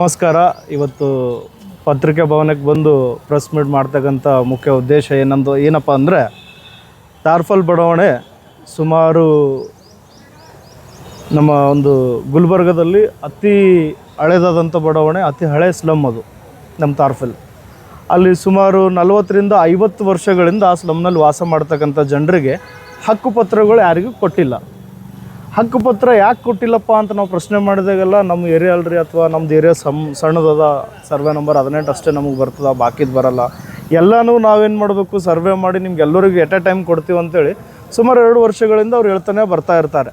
ನಮಸ್ಕಾರ. ಇವತ್ತು ಪತ್ರಿಕೆ ಭವನಕ್ಕೆ ಬಂದು ಪ್ರೆಸ್ ಮೀಟ್ ಮಾಡ್ತಕ್ಕಂಥ ಮುಖ್ಯ ಉದ್ದೇಶ ಏನಂದು ಏನಪ್ಪ ಅಂದರೆ ಟಾರ್ಫಲ್ ಬಡಾವಣೆ ಸುಮಾರು ನಮ್ಮ ಒಂದು ಗುಲ್ಬರ್ಗದಲ್ಲಿ ಅತಿ ಹಳೆದಾದಂಥ ಬಡಾವಣೆ, ಅತಿ ಹಳೆ ಸ್ಲಮ್ ಅದು, ನಮ್ಮ ತಾರ್ಫಲ್. ಅಲ್ಲಿ ಸುಮಾರು ನಲವತ್ತರಿಂದ ಐವತ್ತು ವರ್ಷಗಳಿಂದ ಆ ಸ್ಲಮ್ನಲ್ಲಿ ವಾಸ ಮಾಡ್ತಕ್ಕಂಥ ಜನರಿಗೆ ಹಕ್ಕುಪತ್ರಗಳು ಯಾರಿಗೂ ಕೊಟ್ಟಿಲ್ಲ. ಹಕ್ಕುಪತ್ರ ಯಾಕೆ ಕೊಟ್ಟಿಲ್ಲಪ್ಪ ಅಂತ ನಾವು ಪ್ರಶ್ನೆ ಮಾಡಿದಾಗೆಲ್ಲ ನಮ್ಮ ಏರಿಯಾ ಅಲ್ರಿ ಅಥವಾ ನಮ್ದು ಏರಿಯಾ ಸಮ್ ಸಣ್ಣದದ ಸರ್ವೆ ನಂಬರ್ ಹದಿನೆಂಟು ಅಷ್ಟೇ ನಮಗೆ ಬರ್ತದ, ಬಾಕಿದು ಬರಲ್ಲ. ಎಲ್ಲನೂ ನಾವೇನು ಮಾಡಬೇಕು, ಸರ್ವೆ ಮಾಡಿ ನಿಮ್ಗೆ ಎಲ್ಲರಿಗೂ ಎಟ್ ಎ ಟೈಮ್ ಕೊಡ್ತೀವಿ ಅಂತೇಳಿ ಸುಮಾರು ಎರಡು ವರ್ಷಗಳಿಂದ ಅವ್ರು ಹೇಳ್ತಾನೆ ಬರ್ತಾ ಇರ್ತಾರೆ.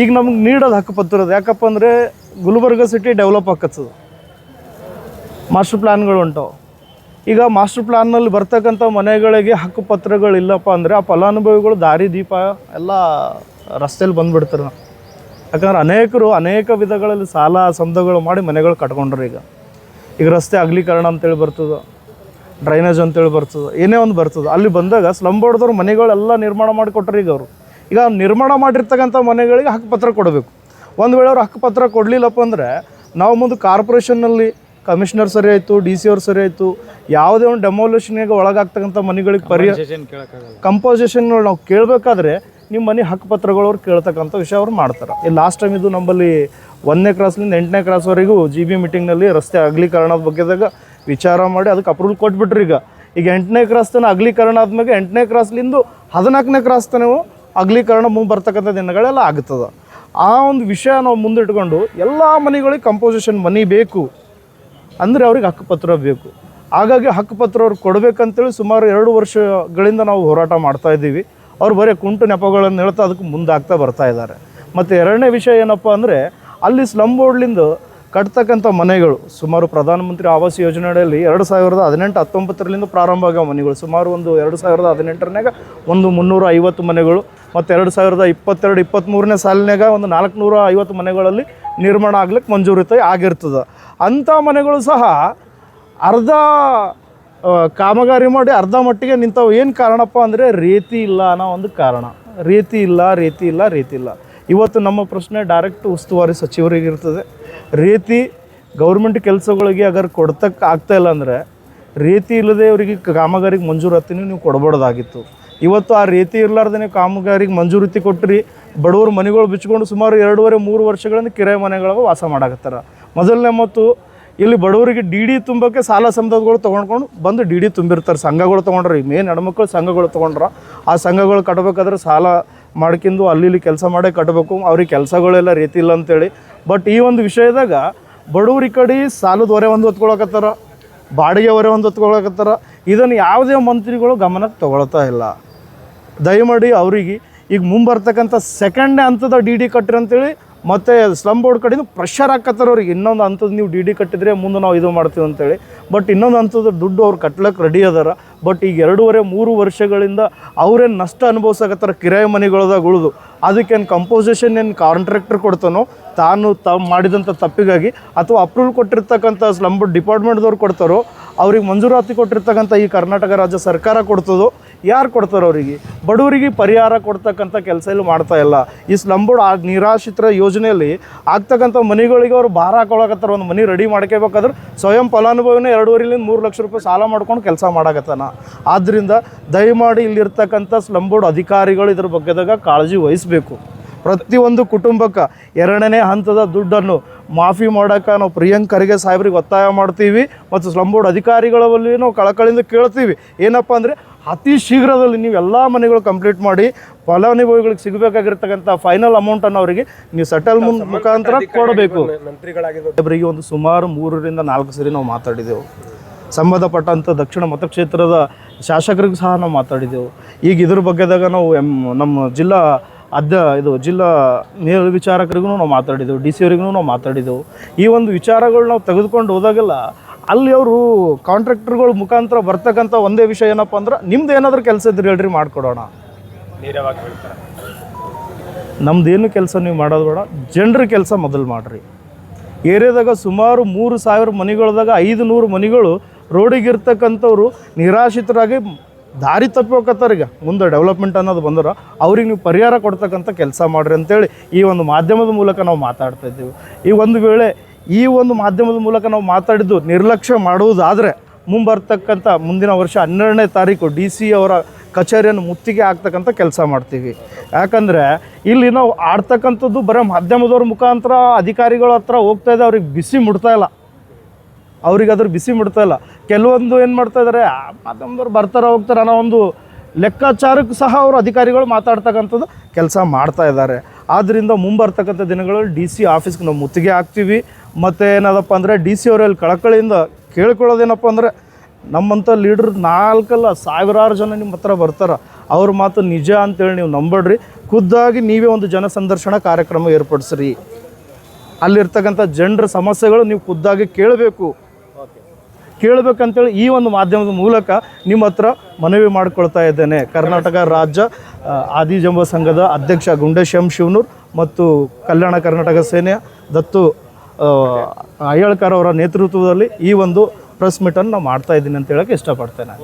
ಈಗ ನಮ್ಗೆ ನೀಡೋದು ಹಕ್ಕುಪತ್ರದ ಯಾಕಪ್ಪ ಅಂದರೆ ಗುಲ್ಬರ್ಗ ಸಿಟಿ ಡೆವಲಪ್ ಆಕತ್ತದ ಮಾಸ್ಟರ್ ಪ್ಲ್ಯಾನ್ಗಳು ಉಂಟವು ಈಗ ಮಾಸ್ಟರ್ ಪ್ಲ್ಯಾನ್ನಲ್ಲಿ ಬರ್ತಕ್ಕಂಥ ಮನೆಗಳಿಗೆ ಹಕ್ಕುಪತ್ರಗಳಿಲ್ಲಪ್ಪ ಅಂದರೆ ಆ ಫಲಾನುಭವಿಗಳು ದಾರಿ ದೀಪ ಎಲ್ಲ ರಸ್ತೆಯಲ್ಲಿ ಬಂದುಬಿಡ್ತಾರೆ ಯಾಕಂದ್ರೆ ಅನೇಕರು ಅನೇಕ ವಿಧಗಳಲ್ಲಿ ಸಾಲ ಸಂದಗಳು ಮಾಡಿ ಮನೆಗಳು ಕಟ್ಕೊಂಡ್ರು ಈಗ. ಈಗ ರಸ್ತೆ ಅಗಲೀಕರಣ ಅಂತೇಳಿ ಬರ್ತದೆ ಡ್ರೈನೇಜ್ ಅಂತೇಳಿ ಬರ್ತದೆ ಏನೇ ಒಂದು ಬರ್ತದೆ. ಅಲ್ಲಿ ಬಂದಾಗ ಸ್ಲಂ ಬೋರ್ಡ್ದವ್ರು ಮನೆಗಳೆಲ್ಲ ನಿರ್ಮಾಣ ಮಾಡಿಕೊಟ್ರು ಈಗ ಅವರು. ಈಗ ನಿರ್ಮಾಣ ಮಾಡಿರ್ತಕ್ಕಂಥ ಮನೆಗಳಿಗೆ ಹಕ್ಕುಪತ್ರ ಕೊಡಬೇಕು. ಒಂದು ವೇಳೆ ಅವ್ರು ಹಕ್ಕುಪತ್ರ ಕೊಡಲಿಲ್ಲಪ್ಪ ಅಂದರೆ ನಾವು ಮುಂದೆ ಕಾರ್ಪೊರೇಷನ್ನಲ್ಲಿ ಕಮಿಷನರ್ ಸರಿ ಆಯಿತು ಡಿ ಸಿ ಅವ್ರು ಸರಿ ಆಯಿತು ಯಾವುದೇ ಒಂದು ಡೆಮೋಲೇಷನ್ಗೆ ಒಳಗಾಗ್ತಕ್ಕಂಥ ಮನೆಗಳಿಗೆ ಪರಿಹಾರ ಕಂಪೋಸಿಷನ್ಗಳು ನಾವು ಕೇಳಬೇಕಾದ್ರೆ ನಿಮ್ಮ ಮನೆ ಹಕ್ಕುಪತ್ರಗಳು ಅವ್ರು ಕೇಳ್ತಕ್ಕಂಥ ವಿಷಯ ಅವ್ರು ಮಾಡ್ತಾರೆ. ಈ ಲಾಸ್ಟ್ ಟೈಮ್ ಇದು ನಮ್ಮಲ್ಲಿ ಒಂದನೇ ಕ್ರಾಸ್ಲಿಂದ ಎಂಟನೇ ಕ್ರಾಸ್ವರೆಗೂ ಜಿ ಬಿ ಮೀಟಿಂಗ್ನಲ್ಲಿ ರಸ್ತೆ ಅಗಲೀಕರಣದ ಬಗ್ಗೆದಾಗ ವಿಚಾರ ಮಾಡಿ ಅದಕ್ಕೆ ಅಪ್ರೂವಲ್ ಕೊಟ್ಬಿಟ್ರಿ ಈಗ. ಈಗ ಎಂಟನೇ ಕ್ರಾಸ್ ತನಕ ಅಗಲೀಕರಣ ಆದ್ಮೇಲೆ ಎಂಟನೇ ಕ್ರಾಸ್ಲಿಂದು ಹದಿನಾಲ್ಕನೇ ಕ್ರಾಸ್ ತನಕ ಅಗಲೀಕರಣ ಮುಂದೆ ಬರ್ತಕ್ಕಂಥ ದಿನಗಳೆಲ್ಲ ಆಗ್ತದೆ. ಆ ಒಂದು ವಿಷಯ ನಾವು ಮುಂದಿಟ್ಕೊಂಡು ಎಲ್ಲ ಮನೆಗಳಿಗೆ ಕಂಪೋಸಿಷನ್ ಮನಿ ಬೇಕು. ಅಂದರೆ ಅವ್ರಿಗೆ ಹಕ್ಕುಪತ್ರ ಬೇಕು. ಹಾಗಾಗಿ ಹಕ್ಕುಪತ್ರ ಅವ್ರು ಕೊಡಬೇಕಂತೇಳಿ ಸುಮಾರು ಎರಡು ವರ್ಷಗಳಿಂದ ನಾವು ಹೋರಾಟ ಮಾಡ್ತಾ ಇದ್ದೀವಿ. ಅವ್ರು ಬರೀ ಕುಂಟು ನೆಪಗಳನ್ನು ಹೇಳ್ತಾ ಅದಕ್ಕೆ ಮುಂದಾಗ್ತಾ ಬರ್ತಾ ಇದ್ದಾರೆ. ಮತ್ತು ಎರಡನೇ ವಿಷಯ ಏನಪ್ಪ ಅಂದರೆ, ಅಲ್ಲಿ ಸ್ಲಮ್ ಬೋರ್ಡ್ಲಿಂದ ಕಟ್ತಕ್ಕಂಥ ಮನೆಗಳು, ಸುಮಾರು ಪ್ರಧಾನಮಂತ್ರಿ ಆವಾಸ್ ಯೋಜನೆಯಲ್ಲಿ ಎರಡು ಸಾವಿರದ ಹದಿನೆಂಟು ಹತ್ತೊಂಬತ್ತರಲ್ಲಿಂದ ಪ್ರಾರಂಭ ಆಗೋ ಮನೆಗಳು. ಸುಮಾರು ಒಂದು ಎರಡು ಸಾವಿರದ ಹದಿನೆಂಟರನಾಗ ಒಂದು ಮುನ್ನೂರ ಐವತ್ತು ಮನೆಗಳು, ಮತ್ತು ಎರಡು ಸಾವಿರದ ಇಪ್ಪತ್ತೆರಡು, ಇಪ್ಪತ್ತ್ಮೂರನೇ ಸಾಲಿನಾಗ ಒಂದು ನಾಲ್ಕುನೂರ ಐವತ್ತು ಮನೆಗಳಲ್ಲಿ ನಿರ್ಮಾಣ ಆಗ್ಲಿಕ್ಕೆ ಮಂಜೂರಿತ ಆಗಿರ್ತದೆ. ಅಂಥ ಮನೆಗಳು ಸಹ ಅರ್ಧ ಕಾಮಗಾರಿ ಮಾಡಿ ಅರ್ಧ ಮಟ್ಟಿಗೆ ನಿಂತವು. ಏನು ಕಾರಣಪ್ಪ ಅಂದರೆ ರೀತಿ ಇಲ್ಲ ಅನ್ನೋ ಒಂದು ಕಾರಣ. ರೀತಿ ಇಲ್ಲ ರೀತಿ ಇಲ್ಲ ರೀತಿ ಇಲ್ಲ. ಇವತ್ತು ನಮ್ಮ ಪ್ರಶ್ನೆ ಡೈರೆಕ್ಟ್ ಉಸ್ತುವಾರಿ ಸಚಿವರಿಗೆ ಇರ್ತದೆ. ರೀತಿ ಗೌರ್ಮೆಂಟ್ ಕೆಲಸಗಳಿಗೆ ಅಗರ್ ಕೊಡ್ತಕ್ಕ ಆಗ್ತಾ ಇಲ್ಲ ಅಂದರೆ ರೀತಿ ಇಲ್ಲದೆ ಅವರಿಗೆ ಕಾಮಗಾರಿಗೆ ಮಂಜೂರಾತಿನೂ ನೀವು ಕೊಡಬಾರ್ದಾಗಿತ್ತು. ಇವತ್ತು ಆ ರೀತಿ ಇರಲಾರ್ದೇ ಕಾಮಗಾರಿಗೆ ಮಂಜೂರಾತಿ ಕೊಟ್ಟರಿ ಬಡವರು ಮನೆಗಳು ಬಿಚ್ಕೊಂಡು ಸುಮಾರು ಎರಡೂವರೆ, ಮೂರು ವರ್ಷಗಳಿಂದ ಕಿರಾಯ ಮನೆಗಳಿಗೆ ವಾಸ ಮಾಡಾಕತ್ತಾರ. ಮೊದಲನೇ ಮತ್ತು ಇಲ್ಲಿ ಬಡವರಿಗೆ ಡಿ ಡಿ ತುಂಬಕ್ಕೆ ಸಾಲ ಸಂಬಂಧಗಳು ತೊಗೊಂಡ್ಕೊಂಡು ಬಂದು ಡಿ ಡಿ ತುಂಬಿರ್ತಾರೆ. ಸಂಘಗಳು ತೊಗೊಂಡ್ರೆ, ಈ ಮೇನ್ ಹೆಣ್ಮಕ್ಳು ಸಂಘಗಳು ತೊಗೊಂಡ್ರೆ, ಆ ಸಂಘಗಳು ಕಟ್ಟಬೇಕಾದ್ರೆ ಸಾಲ ಮಾಡ್ಕೊಂಡು ಅಲ್ಲಿ ಇಲ್ಲಿ ಕೆಲಸ ಮಾಡೇ ಕಟ್ಟಬೇಕು ಅವ್ರಿಗೆ ಕೆಲಸಗಳೆಲ್ಲ ರೀತಿ ಇಲ್ಲ ಅಂತೇಳಿ. ಬಟ್ ಈ ಒಂದು ವಿಷಯದಾಗ ಬಡವ್ರ ಕಡೆ ಸಾಲದ ಹೊರೆ ಒಂದು ಹೊತ್ಕೊಳಕತ್ತಾರ, ಬಾಡಿಗೆ ಹೊರೆ ಒಂದು ಹೊತ್ಕೊಳಕತ್ತಾರ. ಇದನ್ನು ಯಾವುದೇ ಮಂತ್ರಿಗಳು ಗಮನಕ್ಕೆ ತೊಗೊಳ್ತಾ ಇಲ್ಲ. ದಯಮಾಡಿ ಅವರಿಗೆ ಈಗ ಮುಂಬರ್ತಕ್ಕಂಥ ಸೆಕೆಂಡ್ ಹಂತದ ಡಿ ಡಿ ಕಟ್ಟಿರಿ ಅಂತೇಳಿ ಮತ್ತು ಸ್ಲಮ್ ಬೋರ್ಡ್ ಕಡೆಯಿಂದ ಪ್ರೆಷರ್ ಹಾಕತ್ತಾರ ಅವ್ರಿಗೆ. ಇನ್ನೊಂದು ಹಂತದ ನೀವು ಡಿ ಡಿ ಕಟ್ಟಿದ್ರೆ ಮುಂದೆ ನಾವು ಇದು ಮಾಡ್ತೀವಿ ಅಂತೇಳಿ. ಬಟ್ ಇನ್ನೊಂದು ಹಂತದ ದುಡ್ಡು ಅವ್ರು ಕಟ್ಲಕ್ಕೆ ರೆಡಿ ಅದಾರ. ಬಟ್ ಈಗ ಎರಡೂವರೆ, ಮೂರು ವರ್ಷಗಳಿಂದ ಅವ್ರೇನು ನಷ್ಟ ಅನುಭವಿಸಕತ್ತಾರ? ಕಿರಾಯಿ ಮನೆಗಳದಾಗ ಉಳಿದು. ಅದಕ್ಕೇನು ಕಂಪೋಸಿಷನ್ ಏನು ಕಾಂಟ್ರಾಕ್ಟರ್ ಕೊಡ್ತಾನೋ, ತಾನು ತಾವು ಮಾಡಿದಂಥ ತಪ್ಪಿಗಾಗಿ ಅಥವಾ ಅಪ್ರೂವಲ್ ಕೊಟ್ಟಿರ್ತಕ್ಕಂಥ ಸ್ಲಮ್ ಬೋರ್ಡ್ ಡಿಪಾರ್ಟ್ಮೆಂಟ್ದವ್ರು ಕೊಡ್ತಾರೋ, ಅವ್ರಿಗೆ ಮಂಜೂರಾತಿ ಕೊಟ್ಟಿರ್ತಕ್ಕಂಥ ಈ ಕರ್ನಾಟಕ ರಾಜ್ಯ ಸರ್ಕಾರ ಕೊಡ್ತದೋ ಯಾರು ಕೊಡ್ತಾರೆ ಅವರಿಗೆ? ಬಡವರಿಗೆ ಪರಿಹಾರ ಕೊಡ್ತಕ್ಕಂಥ ಕೆಲಸ ಇಲ್ಲಿ ಮಾಡ್ತಾ ಇಲ್ಲ. ಈ ಸ್ಲಂಬೋರ್ಡ್ ಆ ನಿರಾಶ್ರಿತರ ಯೋಜನೆಯಲ್ಲಿ ಆಗ್ತಕ್ಕಂಥ ಮನೆಗಳಿಗೆ ಅವರು ಭಾರ ಹಾಕೊಳಕತ್ತಾರ, ಒಂದು ಮನೆ ರೆಡಿ ಮಾಡ್ಕೋಬೇಕಾದ್ರೆ ಸ್ವಯಂ ಫಲಾನುಭವಿನೇ ಎರಡೂವರೆಲಿಂದ ಮೂರು ಲಕ್ಷ ರೂಪಾಯಿ ಸಾಲ ಮಾಡ್ಕೊಂಡು ಕೆಲಸ ಮಾಡಾಕತ್ತಾನ. ಆದ್ದರಿಂದ ದಯಮಾಡಿ ಇಲ್ಲಿರ್ತಕ್ಕಂಥ ಸ್ಲಂಬೋರ್ಡ್ ಅಧಿಕಾರಿಗಳು ಇದ್ರ ಬಗ್ಗೆದಾಗ ಕಾಳಜಿ ವಹಿಸಬೇಕು. ಪ್ರತಿಯೊಂದು ಕುಟುಂಬಕ್ಕೆ ಎರಡನೇ ಹಂತದ ದುಡ್ಡನ್ನು ಮಾಫಿ ಮಾಡೋಕೆ ನಾವು ಪ್ರಿಯಾಂಕ್ ಖರ್ಗೆ ಸಾಹೇಬ್ರಿಗೆ ಒತ್ತಾಯ ಮಾಡ್ತೀವಿ. ಮತ್ತು ಸ್ಲಂಬೋರ್ಡ್ ಅಧಿಕಾರಿಗಳಲ್ಲಿ ನಾವು ಕಳಕಳಿಯಿಂದ ಕೇಳ್ತೀವಿ. ಏನಪ್ಪ ಅಂದರೆ ಅತಿ ಶೀಘ್ರದಲ್ಲಿ ನೀವು ಎಲ್ಲ ಮನೆಗಳು ಕಂಪ್ಲೀಟ್ ಮಾಡಿ ಫಲಾನುಭವಿಗಳಿಗೆ ಸಿಗಬೇಕಾಗಿರ್ತಕ್ಕಂಥ ಫೈನಲ್ ಅಮೌಂಟನ್ನು ಅವರಿಗೆ ನೀವು ಸೆಟಲ್ ಮುಖಾಂತರ ಕೊಡಬೇಕು. ಒಬ್ಬರಿಗೆ ಒಂದು ಸುಮಾರು ಮೂರರಿಂದ ನಾಲ್ಕು ಸರಿ ನಾವು ಮಾತಾಡಿದೆವು. ಸಂಬಂಧಪಟ್ಟಂಥ ದಕ್ಷಿಣ ಮತಕ್ಷೇತ್ರದ ಶಾಸಕರಿಗೂ ಸಹ ನಾವು ಮಾತಾಡಿದೆವು. ಈಗ ಇದ್ರ ಬಗ್ಗೆದಾಗ ನಾವು ಎಂ ನಮ್ಮ ಜಿಲ್ಲಾ ಅಧ್ಯ ಇದು ಜಿಲ್ಲಾ ಮೇಲ್ವಿಚಾರಕರಿಗೂ ನಾವು ಮಾತಾಡಿದೆವು. ಡಿ ಸಿ ಅವರಿಗೂ ನಾವು ಮಾತಾಡಿದೆವು. ಈ ಒಂದು ವಿಚಾರಗಳು ನಾವು ತೆಗೆದುಕೊಂಡು ಹೋದಾಗೆಲ್ಲ ಅಲ್ಲಿ ಅವರು ಕಾಂಟ್ರಾಕ್ಟರ್ಗಳ ಮುಖಾಂತರ ಬರ್ತಕ್ಕಂಥ ಒಂದೇ ವಿಷಯ ಏನಪ್ಪ ಅಂದ್ರೆ ನಿಮ್ದು ಏನಾದರೂ ಕೆಲಸ ಇದ್ರೆ ಹೇಳ್ರಿ ಮಾಡಿಕೊಡೋಣ. ನೇರವಾಗಿ ಹೇಳ್ತಾರೆ ನಮ್ದೇನು ಕೆಲಸ ನೀವು ಮಾಡೋದು ಬೇಡ, ಜನರ ಕೆಲಸ ಮೊದಲು ಮಾಡಿರಿ. ಏರಿಯಾದಾಗ ಸುಮಾರು ಮೂರು ಸಾವಿರ ಮನೆಗಳದಾಗ ಐದು ನೂರು ಮನೆಗಳು ರೋಡಿಗೆ ಇರ್ತಕ್ಕಂಥವ್ರು ನಿರಾಶ್ರಿತರಾಗಿ ದಾರಿ ತಪ್ಪಿ ಈಗ. ಮುಂದೆ ಡೆವಲಪ್ಮೆಂಟ್ ಅನ್ನೋದು ಬಂದ್ರೆ ಅವ್ರಿಗೆ ನೀವು ಪರಿಹಾರ ಕೊಡ್ತಕ್ಕಂಥ ಕೆಲಸ ಮಾಡಿರಿ ಅಂತೇಳಿ ಈ ಒಂದು ಮಾಧ್ಯಮದ ಮೂಲಕ ನಾವು ಮಾತಾಡ್ತಾ ಇದ್ದೀವಿ. ಈ ಒಂದು ವೇಳೆ ಈ ಒಂದು ಮಾಧ್ಯಮದ ಮೂಲಕ ನಾವು ಮಾತಾಡಿದ್ದು ನಿರ್ಲಕ್ಷ್ಯ ಮಾಡುವುದಾದರೆ ಮುಂಬರ್ತಕ್ಕಂಥ ಮುಂದಿನ ವರ್ಷ ಹನ್ನೆರಡನೇ ತಾರೀಕು ಡಿ ಸಿ ಅವರ ಕಚೇರಿಯನ್ನು ಮುತ್ತಿಗೆ ಹಾಕ್ತಕ್ಕಂಥ ಕೆಲಸ ಮಾಡ್ತೀವಿ. ಯಾಕಂದರೆ ಇಲ್ಲಿ ನಾವು ಆಡ್ತಕ್ಕಂಥದ್ದು ಬರೀ ಮಾಧ್ಯಮದವ್ರ ಮುಖಾಂತರ ಅಧಿಕಾರಿಗಳ ಹತ್ರ ಹೋಗ್ತಾ ಇದೆ, ಅವ್ರಿಗೆ ಬಿಸಿ ಮುಡ್ತಾ ಇಲ್ಲ. ಅವ್ರಿಗೆ ಅದ್ರ ಬಿಸಿ ಮುಡ್ತಾ ಇಲ್ಲ. ಕೆಲವೊಂದು ಏನು ಮಾಡ್ತಾ ಇದ್ದಾರೆ ಮಾಧ್ಯಮದವ್ರು ಬರ್ತಾರೆ, ಹೋಗ್ತಾರೆ ಅನ್ನೋ ಒಂದು ಲೆಕ್ಕಾಚಾರಕ್ಕೂ ಸಹ ಅವರು ಅಧಿಕಾರಿಗಳು ಮಾತಾಡ್ತಕ್ಕಂಥದ್ದು ಕೆಲಸ ಮಾಡ್ತಾ ಇದ್ದಾರೆ. ಆದ್ದರಿಂದ ಮುಂಬರ್ತಕ್ಕಂಥ ದಿನಗಳಲ್ಲಿ ಡಿ ಸಿ ಆಫೀಸ್ಗೆ ನಾವು ಮುತ್ತಿಗೆ ಹಾಕ್ತೀವಿ. ಮತ್ತು ಏನದಪ್ಪ ಅಂದರೆ ಡಿ ಸಿ ಅವರಲ್ಲಿ ಕಳಕಳಿಯಿಂದ ಕೇಳ್ಕೊಳ್ಳೋದೇನಪ್ಪ ಅಂದರೆ ನಮ್ಮಂಥ ಲೀಡ್ರ್ ನಾಲ್ಕಲ್ಲ ಸಾವಿರಾರು ಜನ ನಿಮ್ಮ ಹತ್ರ ಬರ್ತಾರೆ. ಅವ್ರ ಮಾತು ನಿಜ ಅಂತೇಳಿ ನೀವು ನಂಬಡ್ರಿ ಖುದ್ದಾಗಿ ನೀವೇ ಒಂದು ಜನ ಸಂದರ್ಶನ ಕಾರ್ಯಕ್ರಮ ಏರ್ಪಡಿಸ್ರಿ. ಅಲ್ಲಿರ್ತಕ್ಕಂಥ ಜನರ ಸಮಸ್ಯೆಗಳು ನೀವು ಖುದ್ದಾಗಿ ಕೇಳಬೇಕು. ಕೇಳಬೇಕಂತೇಳಿ ಈ ಒಂದು ಮಾಧ್ಯಮದ ಮೂಲಕ ನಿಮ್ಮ ಹತ್ರ ಮನವಿ ಮಾಡಿಕೊಳ್ತಾ ಇದ್ದೇನೆ. ಕರ್ನಾಟಕ ರಾಜ್ಯ ಆದಿಜಂಬ ಸಂಘದ ಅಧ್ಯಕ್ಷ ಗುಂಡೇಶ್ ಎಂ ಶಿವನೂರ್ ಮತ್ತು ಕಲ್ಯಾಣ ಕರ್ನಾಟಕ ಸೇನೆಯ ದತ್ತು ಅಯ್ಯಳ್ಕರ್ ಅವರ ನೇತೃತ್ವದಲ್ಲಿ ಈ ಒಂದು ಪ್ರೆಸ್ ಮೀಟನ್ನು ನಾವು ಮಾಡ್ತಾ ಇದ್ದೀನಿ ಅಂತ ಹೇಳಕ್ಕೆ ಇಷ್ಟಪಡ್ತೇನೆ.